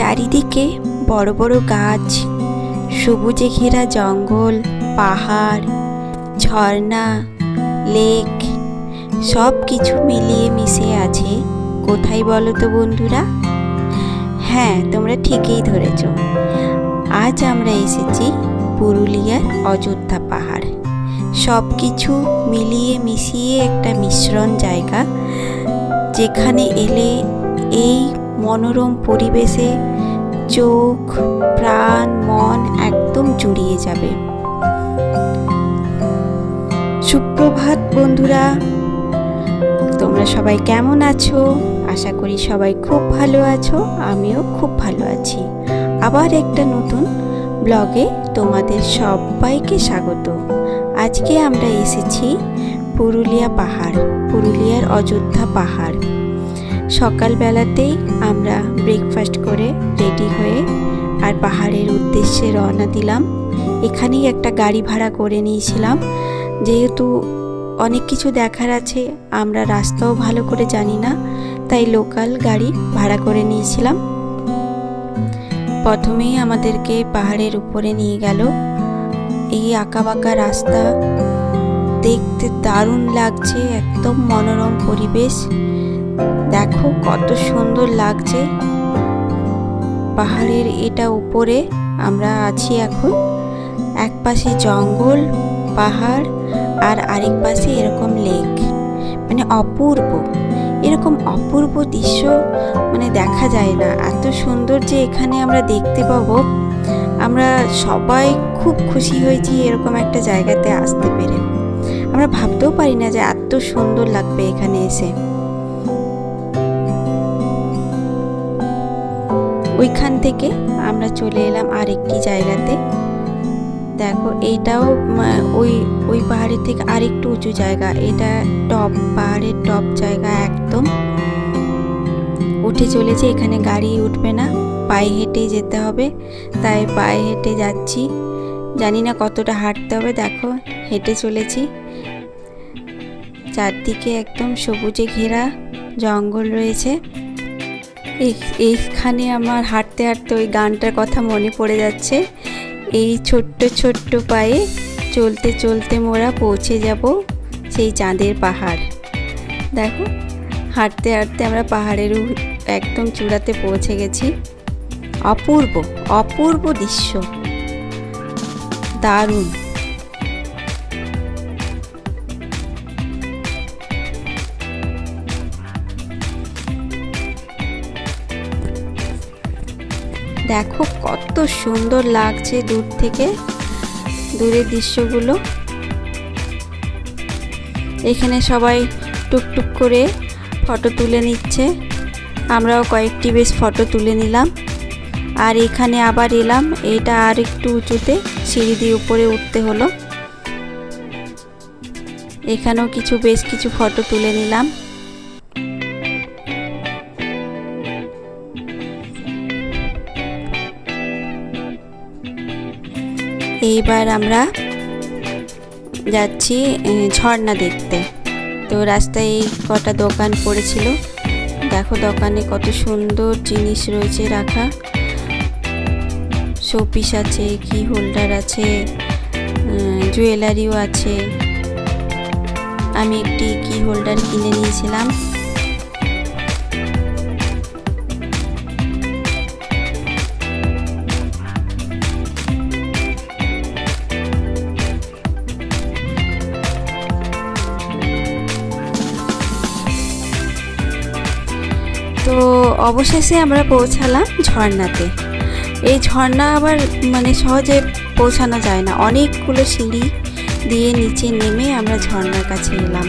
চারিদিকে বড় বড় গাছ, সবুজে ঘেরা জঙ্গল, পাহাড়, ঝর্ণা, লেক সব কিছু মিলিয়ে মিশে আছে। কোথায় বলো তো বন্ধুরা? হ্যাঁ তোমরা ঠিকই ধরেছ। আজ আমরা এসেছি পুরুলিয়ার অযোধ্যা পাহাড়। সব কিছু মিলিয়ে মিশিয়ে একটা মিশ্রণ জায়গা, যেখানে এলে এই মনোরম পরিবেশে চোখ, প্রাণ, মন একদম জুড়িয়ে যাবে। সুপ্রভাত বন্ধুরা, তোমরা সবাই কেমন আছো? আশা করি সবাই খুব ভালো আছো, আমিও খুব ভালো আছি। আবার একটা নতুন ব্লগে তোমাদের সবাইকে স্বাগত। আজকে আমরা এসেছি পুরুলিয়া পাহাড়, পুরুলিয়ার অযোধ্যা পাহাড়। সকালবেলাতেই আমরা ব্রেকফাস্ট করে রেডি হয়ে আর পাহাড়ের উদ্দেশ্যে রওনা দিলাম। এখানেই একটা গাড়ি ভাড়া করে নিয়েছিলাম। যেহেতু অনেক কিছু দেখার আছে, আমরা রাস্তাও ভালো করে জানি না, তাই লোকাল গাড়ি ভাড়া করে নিয়েছিলাম। প্রথমেই আমাদেরকে পাহাড়ের উপরে নিয়ে গেল। এই আঁকাবাঁকা রাস্তা দেখতে দারুণ লাগছে, একদম মনোরম পরিবেশ। দেখো কত সুন্দর লাগছে। পাহাড়ের এটা উপরে আমরা আছি এখন। এক পাশে জঙ্গল, পাহাড়, আর আরেক পাশে এরকম লেক মানে অপূর্ব। এরকম অপূর্ব দৃশ্য মানে দেখা যায় না। এত সুন্দর যে এখানে আমরা দেখতে পাবো। আমরা সবাই খুব খুশি হয়েছি এরকম একটা জায়গাতে আসতে পেরে। আমরা ভাবতেও পারি না যে এত সুন্দর লাগবে এখানে এসে। ওইখান থেকে আমরা চলে এলাম আরেকটি জায়গাতে। দেখো এইটাও ওই ওই পাহাড়ের থেকে আরেকটু উঁচু জায়গা। এটা টপ, পাহাড়ের টপ জায়গা একদম। উঠে চলেছে এখানে গাড়ি উঠবে না, পায়ে হেঁটেই যেতে হবে। তাই পায়ে হেঁটে যাচ্ছি। জানি না কতটা হাঁটতে হবে, দেখো, হেঁটে চলেছি। চারদিকে একদম সবুজে ঘেরা জঙ্গল রয়েছে। এইখানে আমার হাঁটতে হাঁটতে ওই গানটার কথা মনে পড়ে যাচ্ছে। এই ছোট্ট ছোট্ট পায়ে চলতে চলতে মোরা পৌঁছে যাব সেই চাঁদের পাহাড়। দেখো, হাঁটতে হাঁটতে আমরা পাহাড়ের একদম চূড়াতে পৌঁছে গেছি। অপূর্ব অপূর্ব দৃশ্য। দারুণ। দেখো কত সুন্দর লাগছে দূর থেকে, দূরের দৃশ্যগুলো। এখানে সবাই টুকটুক করে ফটো তুলে নিচ্ছে। আমরাও কয়েকটি বেশ ফটো তুলে নিলাম। আর এখানে আবার এলাম, এটা আর একটু উঁচুতে, সিঁড়ি দিয়ে উপরে উঠতে হলো। এখানেও কিছু, বেশ কিছু ফটো তুলে নিলাম। এইবার আমরা যাচ্ছি ঝর্ণা দেখতে। তো রাস্তায় এই কটা দোকান পড়েছিল। দেখো দোকানে কত সুন্দর জিনিস রয়েছে রাখা। শোপিস আছে, কি হোল্ডার আছে জুয়েলারিও আছে। আমি একটি কি হোল্ডার কিনে নিয়েছিলাম। তো অবশেষে আমরা পৌঁছালাম ঝর্ণাতে। এই ঝর্ণা আবার মানে সহজে পৌঁছানো যায় না। অনেকগুলো সিঁড়ি দিয়ে নিচে নেমে আমরা ঝর্ণার কাছে এলাম।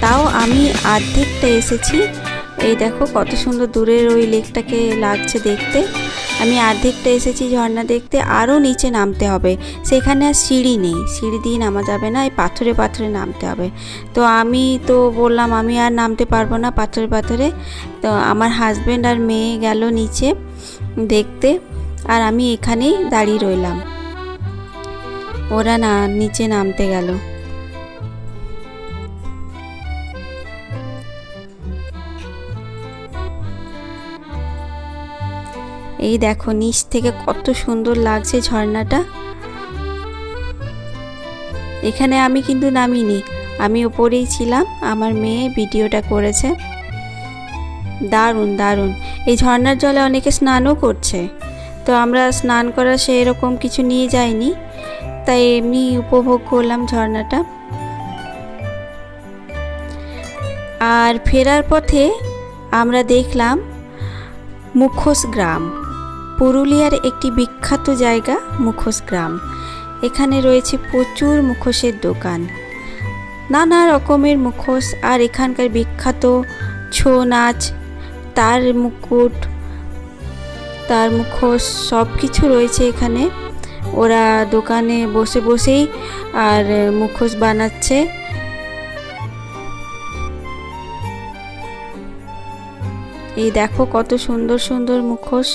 তাও আমি অর্ধেকটা এসেছি। এই দেখো কত সুন্দর দূরের ওই লেকটাকে লাগছে দেখতে। আমি অর্ধেকটা এসেছি ঝর্ণা দেখতে, আরও নিচে নামতে হবে। সেখানে আর সিঁড়ি নেই। সিঁড়ি দিয়ে নামা যাবে না, এই পাথরে পাথরে নামতে হবে। তো আমি তো বললাম, আমি আর নামতে পারব না পাথরে পাথরে। তো আমার হাজব্যান্ড আর মেয়ে গেল নিচে দেখতে, আর আমি এখানেই দাঁড়িয়ে রইলাম। ওরা না, নিচে নামতে গেল। এই দেখো, নিচ থেকে কত সুন্দর লাগছে ঝর্ণাটা। এখানে আমি কিন্তু নামিনি, আমি ওপরেই ছিলাম, আমার মেয়ে ভিডিওটা করেছে। দারুণ দারুণ। এই ঝর্ণার জলে অনেকে স্নানও করছে, তো আমরা স্নান করা সেরকম কিছু নিয়ে যাইনি, তাই এমনি উপভোগ করলাম ঝর্ণাটা। আর ফেরার পথে আমরা দেখলাম মুখোশ গ্রাম। পুরুলিয়ার একটি বিখ্যাত জায়গা, মুখোশ গ্রাম। এখানে রয়েছে প্রচুর মুখোশের দোকান। নানা রকমের মুখোশ আর এখানকার বিখ্যাত ছৌ নাচ, তার মুকুট, তার মুখোশ সব কিছু রয়েছে এখানে। ওরা দোকানে বসে বসেই আর মুখোশ বানাচ্ছে। এই দেখো কত সুন্দর সুন্দর মুখোশ।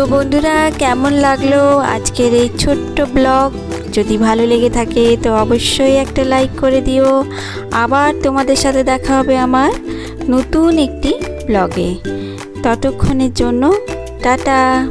তো বন্ধুরা, কেমন লাগল আজকের এই ছোট্ট ব্লগ? যদি ভালো লেগে থাকে, তো অবশ্যই একটা লাইক করে দিও। আবার তোমাদের সাথে দেখা হবে আমার নতুন একটি ব্লগে। ততক্ষণের জন্য, টাটা!